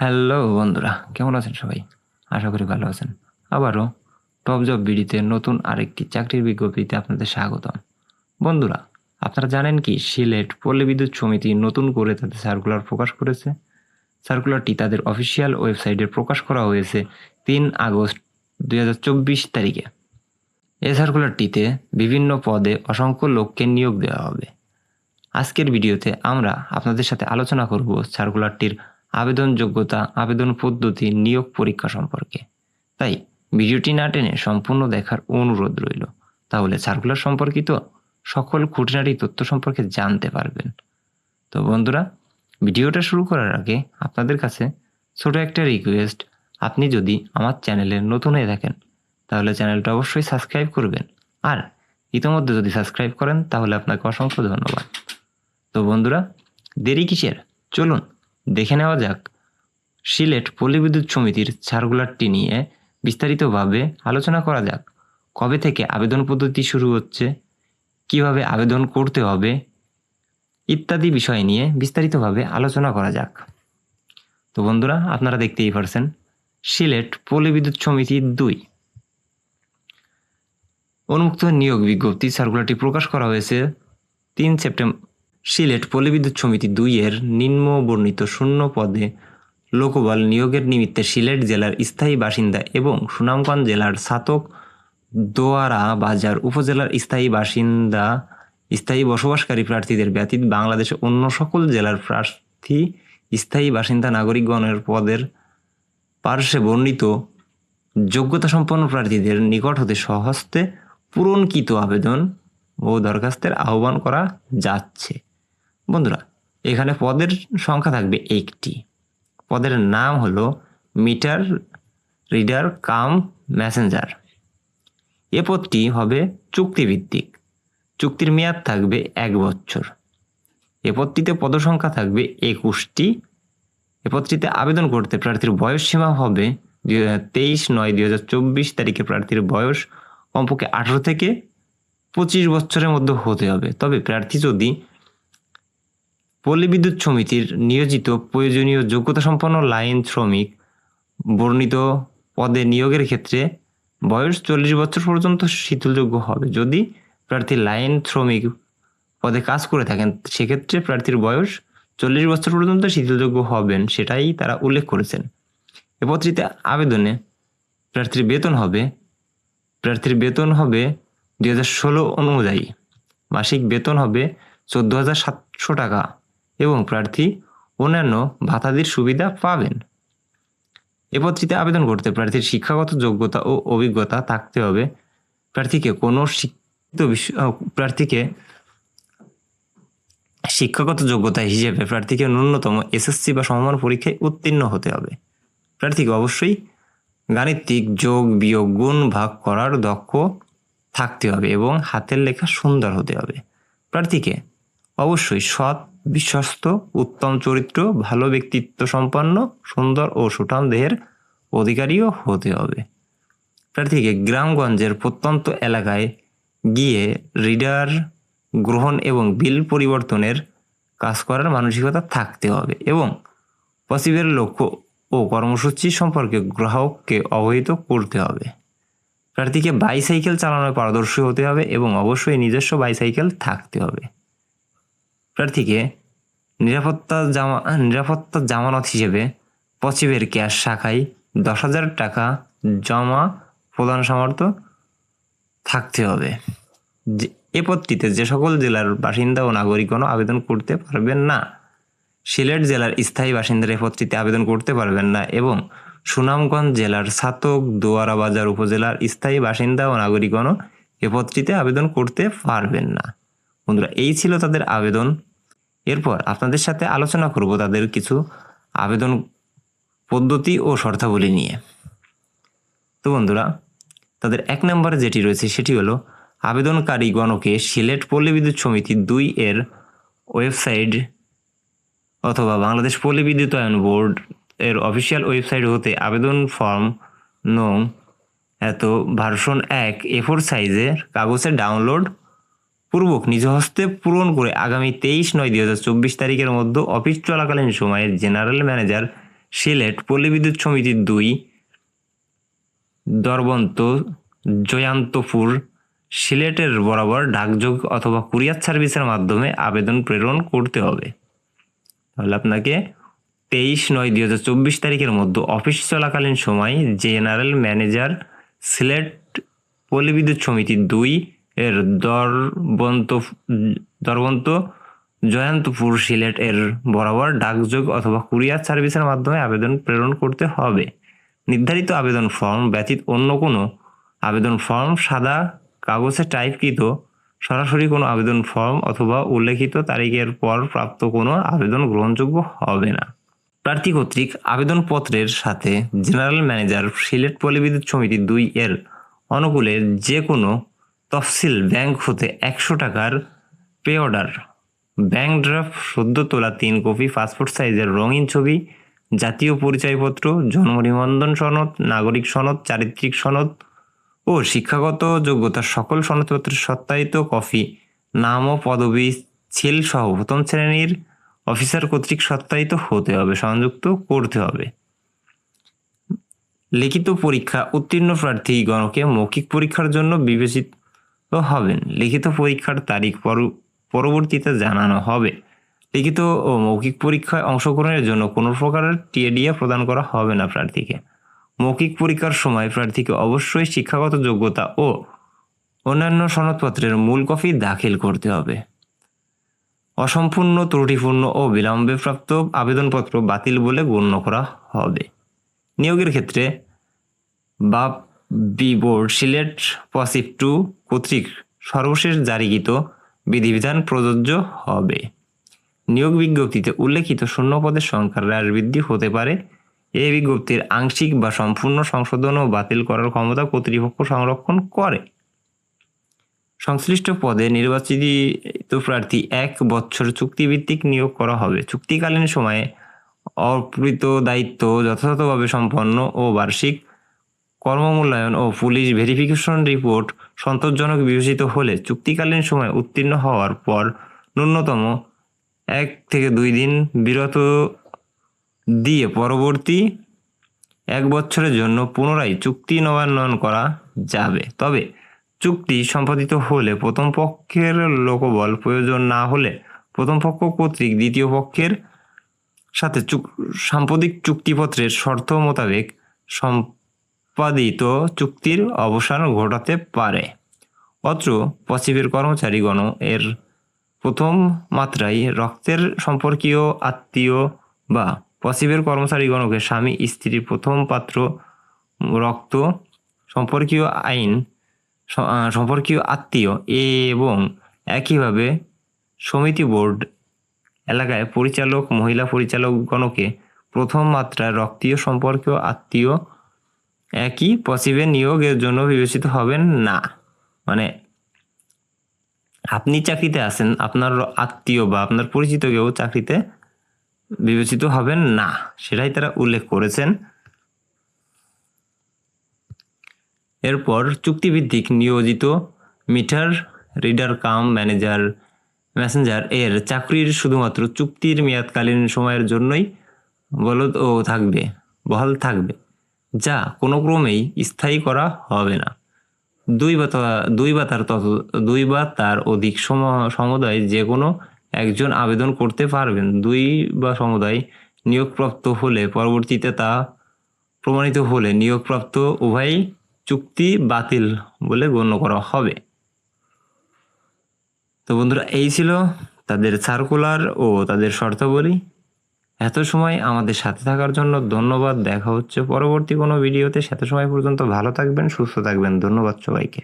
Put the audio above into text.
Hello বন্ধুরা, কেমন আছেন সবাই? আশা করি ভালো আছেন। আবারও টপ জব বিডিতে নতুন আরেকটি চাকরির বিজ্ঞপ্তিতে আপনাদের স্বাগতম। বন্ধুরা, আপনারা জানেন কি, সিলেট পল্লী বিদ্যুৎ সমিতি নতুন করে তাদের সার্কুলার প্রকাশ করেছে। সার্কুলারটি তাদের অফিসিয়াল ওয়েবসাইটে প্রকাশ করা হয়েছে তিন আগস্ট দু হাজার চব্বিশ তারিখে। এই সার্কুলারটিতে বিভিন্ন পদে অসংখ্য লোককে নিয়োগ দেওয়া হবে। আজকের ভিডিওতে আমরা আপনাদের সাথে আলোচনা করব সার্কুলারটির আবেদন যোগ্যতা আবেদন পদ্ধতি, নিয়োগ পরীক্ষা সম্পর্কে। তাই ভিডিওটি না টেনে সম্পূর্ণ দেখার অনুরোধ রইল। তাহলে সার্কুলার সম্পর্কিত সকল খুঁটিনাটি তথ্য সম্পর্কে জানতে পারবেন। তো বন্ধুরা, ভিডিওটা শুরু করার আগে আপনাদের কাছে ছোট একটা রিকোয়েস্ট আপনি যদি আমার চ্যানেলে নতুন হয়ে থাকেন, তাহলে চ্যানেলটা অবশ্যই সাবস্ক্রাইব করবেন। আর ইতিমধ্যে যদি সাবস্ক্রাইব করেন, তাহলে আপনাকে অসংখ্য ধন্যবাদ। তো বন্ধুরা, দেরি কিসের? চলুন দেখে নেওয়া যাক। সিলেট পল্লীবিদ্যুৎ সমিতির সার্কুলারটি নিয়ে বিস্তারিতভাবে আলোচনা করা যাক। কবে থেকে আবেদন পদ্ধতি শুরু হচ্ছে? কীভাবে আবেদন করতে হবে? ইত্যাদি বিষয় নিয়ে বিস্তারিতভাবে আলোচনা করা যাক। তো বন্ধুরা, আপনারা দেখতেই পারছেন, সিলেট পল্লীবিদ্যুৎ সমিতি দুই। উন্মুক্ত নিয়োগ বিজ্ঞপ্তি সার্কুলারটি প্রকাশ করা হয়েছে তিন সেপ্টেম্বর সিলেট পল্লীবিদ্যুৎ সমিতি দুই এর নিম্ন বর্ণিত শূন্য পদে লোকবল নিয়োগের নিমিত্তে সিলেট জেলার স্থায়ী বাসিন্দা এবং সুনামগঞ্জ জেলার ছাতক দোয়ারা বাজার উপজেলার স্থায়ী বাসিন্দা, স্থায়ী বসবাসকারী প্রার্থীদের ব্যতীত বাংলাদেশের অন্য সকল জেলার প্রার্থী স্থায়ী বাসিন্দা নাগরিকগণের পদের পার্শ্বে বর্ণিত যোগ্যতা সম্পন্ন প্রার্থীদের নিকট হতে সহস্তে পূরণকৃত আবেদন ও দরখাস্তের আহ্বান করা যাচ্ছে। বন্ধুরা, এখানে পদের সংখ্যা থাকবে একটি। পদের নাম হলো মিটার, রিডার, কাম মেসেঞ্জার এ পদটি হবে চুক্তিভিত্তিক। চুক্তির মেয়াদ থাকবে এক বছর। এ পদটিতে পদসংখ্যা থাকবে একুশটি। এ পদটিতে আবেদন করতে প্রার্থীর বয়স সীমা হবে দুই হাজার তেইশ, নয় দুই হাজার চব্বিশ তারিখে প্রার্থীর বয়স কমপক্ষে আঠারো থেকে পঁচিশ বছরের মধ্যে হতে হবে। তবে প্রার্থী যদি পল্লী বিদ্যুৎ সমিতির নিয়োজিত প্রয়োজনীয় যোগ্যতা সম্পন্ন লাইন শ্রমিক বর্ণিত পদে নিয়োগের ক্ষেত্রে বয়স চল্লিশ বছর পর্যন্ত শীতলযোগ্য হবে। যদি প্রার্থী লাইন শ্রমিক পদে কাজ করে থাকেন, সেক্ষেত্রে প্রার্থীর বয়স চল্লিশ বছর পর্যন্ত শীতলযোগ্য হবেন সেটাই তারা উল্লেখ করেছেন। এ পত্রিতে আবেদনে প্রার্থীর বেতন হবে, প্রার্থীর বেতন হবে দুই হাজার ষোলো অনুযায়ী। মাসিক বেতন হবে চোদ্দ হাজার সাতশো টাকা। এবং প্রার্থী অন্যান্য ভাতাদির সুবিধা পাবেন। এ পত্রিতে আবেদন করতে প্রার্থীর শিক্ষাগত যোগ্যতা ও অভিজ্ঞতা থাকতে হবে। প্রার্থীকে কোনো শিক্ষিত প্রার্থীকে শিক্ষাগত যোগ্যতা হিসেবে প্রার্থীকে ন্যূনতম এসএসসি বা সমমান পরীক্ষায় উত্তীর্ণ হতে হবে। প্রার্থীকে অবশ্যই গাণিতিক যোগ, বিয়োগ, গুণ ভাগ করার দক্ষ থাকতে হবে এবং হাতের লেখা সুন্দর হতে হবে। প্রার্থীকে অবশ্যই সৎ বিশ্বস্ত, উত্তম চরিত্র, ভালো ব্যক্তিত্ব সম্পন্ন সুন্দর ও সুঠাম দেহের অধিকারীও হতে হবে। প্রার্থীকে গ্রামগঞ্জের প্রত্যন্ত এলাকায় গিয়ে রিডার গ্রহণ এবং বিল পরিবর্তনের কাজ করার মানসিকতা থাকতে হবে এবং পসিবের লক্ষ্য ও কর্মসূচি সম্পর্কে গ্রাহককে অবহিত করতে হবে। প্রার্থীকে বাইসাইকেল চালানোয় পারদর্শী হতে হবে এবং অবশ্যই নিজস্ব বাইসাইকেল থাকতে হবে। প্রার্থীকে নিরাপত্তা জামা, নিরাপত্তা জামানত হিসেবে পচিবের ক্যাশ শাখায় দশ হাজার টাকা জমা প্রদান সামর্থ্য থাকতে হবে। এ পদটিতে যে সকল জেলার বাসিন্দা ও নাগরিকগণ আবেদন করতে পারবেন না, সিলেট জেলার স্থায়ী বাসিন্দারা এ পদটিতে আবেদন করতে পারবেন না এবং সুনামগঞ্জ জেলার সাতক, দোয়ারা বাজার উপজেলার স্থায়ী বাসিন্দা ও নাগরিকগণও এ পদটিতে আবেদন করতে পারবেন না। বন্ধুরা, এই ছিল তাদের আবেদন। এরপর আপনাদের সাথে আলোচনা করব তাদের কিছু আবেদন পদ্ধতি ও শর্তাবলী নিয়ে। তো বন্ধুরা, তাদের এক নম্বরে যেটি রয়েছে সেটি হলো, আবেদনকারী গণকে সিলেট পল্লী বিদ্যুৎ সমিতি দুই এর ওয়েবসাইট অথবা বাংলাদেশ পল্লী বিদ্যুতায়ন বোর্ড এর অফিসিয়াল ওয়েবসাইট হতে আবেদন ফর্ম নং এত ভার্সন এক এফোর সাইজের কাগজে ডাউনলোড পূর্বক নিজ হস্তে পূরণ করে আগামী তেইশ নয় দুই হাজার চব্বিশ তারিখের মধ্যে অফিস চলাকালীন সময়ে জেনারেল ম্যানেজার, সিলেট পল্লী বিদ্যুৎ সমিতি দুই, দরবন্ত, জয়ান্তপুর, সিলেটের বরাবর ডাকযোগ অথবা কুরিয়ার সার্ভিসের মাধ্যমে আবেদন প্রেরণ করতে হবে। তাহলে আপনাকে তেইশ নয় দুই হাজার চব্বিশ তারিখের মধ্যে অফিস চলাকালীন সময় জেনারেল ম্যানেজার, সিলেট পল্লী বিদ্যুৎ সমিতি দুই এর দরবন্ত দরবন্ত জয়ন্তপুর সিলেট এর বরাবর ডাকযোগ অথবা কুরিয়ার সার্ভিসের মাধ্যমে আবেদন প্রেরণ করতে হবে। নির্ধারিত আবেদন ফর্ম ব্যতীত অন্য কোনো আবেদন ফর্ম সাদা কাগজে টাইপকৃত, সরাসরি কোনো আবেদন ফর্ম অথবা উল্লেখিত তারিখের পর প্রাপ্ত কোনো আবেদন গ্রহণযোগ্য হবে না। প্রার্থী কর্তৃক আবেদনপত্রের সাথে জেনারেল ম্যানেজার সিলেট পল্লীবিদ্যুৎ সমিতি দুই এর অনুকূলে যে কোনো তফসিল ব্যাংক হতে একশো টাকার পে অর্ডার। ব্যাংক ড্রাফট, সদ্য তোলা তিন কপি, পাসপোর্ট সাইজের রঙিন ছবি, জাতীয় পরিচয়পত্র, জন্ম নিবন্ধন সনদ, নাগরিক সনদ, চারিত্রিক সনদ ও শিক্ষাগত যোগ্যতার সকল সনদপত্রের সত্যায়িত কপি, নাম ও পদবি ছিল সহ প্রথম শ্রেণির অফিসার কর্তৃক সত্যায়িত হতে হবে, সংযুক্ত করতে হবে। লিখিত পরীক্ষা উত্তীর্ণ প্রার্থীগণকে মৌখিক পরীক্ষার জন্য বিবেচিত হবেন লিখিত পরীক্ষার তারিখ পর- পরবর্তীতে জানানো হবে। লিখিত ও মৌখিক পরীক্ষায় অংশগ্রহণের জন্য কোনো প্রকারের টিএডিএ প্রদান করা হবে না প্রার্থীকে। মৌখিক পরীক্ষার সময় প্রার্থীকে অবশ্যই শিক্ষাগত যোগ্যতা ও অন্যান্য সনদপত্রের মূল কপি দাখিল করতে হবে। অসম্পূর্ণ, ত্রুটিপূর্ণ ও বিলম্বে প্রাপ্ত আবেদনপত্র বাতিল বলে গণ্য করা হবে। নিয়োগের ক্ষেত্রে বা বি বোর্ড সিলেট পসিভ টু কর্তৃক সর্বশেষ জারিকৃত বিধিবিধান প্রযোজ্য হবে। নিয়োগ বিজ্ঞপ্তিতে উল্লেখিত শূন্য পদের সংখ্যার হ্রাস বৃদ্ধি হতে পারে। এই বিজ্ঞপ্তির আংশিক বা সম্পূর্ণ সংশোধন ও বাতিল করার ক্ষমতা কর্তৃপক্ষ সংরক্ষণ করে। সংশ্লিষ্ট পদে নির্বাচিত প্রার্থী এক বছর চুক্তিভিত্তিক নিয়োগ করা হবে। চুক্তিকালীন সময়ে অর্পিত দায়িত্ব যথাযথভাবে সম্পন্ন ও বার্ষিক কর্মমূল্যায়ন ও পুলিশ ভেরিফিকেশন রিপোর্ট সন্তোষজনক বিবেচিত হলে চুক্তিকালীন সময় উত্তীর্ণ হওয়ার পর ন্যূনতম এক থেকে দুই দিন বিরত দিয়ে পরবর্তী এক বছরের জন্য পুনরায় চুক্তি নবায়ন করা যাবে। তবে চুক্তি সম্পাদিত হলে প্রথম পক্ষের লোকবল প্রয়োজন না হলে প্রথম পক্ষ কর্তৃক দ্বিতীয় পক্ষের সাথে সাম্প্রতিক চুক্তিপত্রের শর্ত মোতাবেক সম্পাদিত চুক্তির অবসান ঘটাতে পারে। অত্র পশ্চিমের কর্মচারীগণ এর প্রথম মাত্রায় রক্তের সম্পর্কীয় আত্মীয় বা পশ্চিমের কর্মচারীগণকে স্বামী স্ত্রীর প্রথম পাত্র, রক্ত সম্পর্কীয় আইন সম্পর্কীয় আত্মীয় এবং একইভাবে সমিতি বোর্ড এলাকায় পরিচালক, মহিলা পরিচালকগণকে প্রথম মাত্রায় রক্তীয় সম্পর্কীয় আত্মীয় একই পসিবে নিয়োগের জন্য বিবেচিত হবেন না। মানে আপনি চাকরিতে আছেন, আপনার আত্মীয় বা আপনার পরিচিত কেউ চাকরিতে বিবেচিত হবেন না, সেটাই তারা উল্লেখ করেছেন। এরপর চুক্তিভিত্তিক নিয়োজিত meter, reader, cum manager, messenger এর চাকরির শুধুমাত্র চুক্তির মেয়াদকালীন সময়ের জন্যই বলদ ও থাকবে, বহাল থাকবে। যা কোনো ক্রমেই স্থায়ী করা হবে না। দুই বা দুই বা তার তত, দুই বা তার অধিক সম- সমুদায় যে কোনো একজন আবেদন করতে পারবেন। দুই বা সমুদায় নিয়োগপ্রাপ্ত হলে পরবর্তীতে তা প্রমাণিত হলে নিয়োগপ্রাপ্ত উভয় চুক্তি বাতিল বলে গণ্য করা হবে। তো বন্ধুরা, এই ছিল তাদের সার্কুলার ও তাদের শর্তাবলী। এত সময় আমাদের সাথে থাকার জন্য ধন্যবাদ। দেখা হচ্ছে পরবর্তী কোনো ভিডিওতে। সেত সময় পর্যন্ত ভালো থাকবেন, সুস্থ থাকবেন। ধন্যবাদ সবাইকে।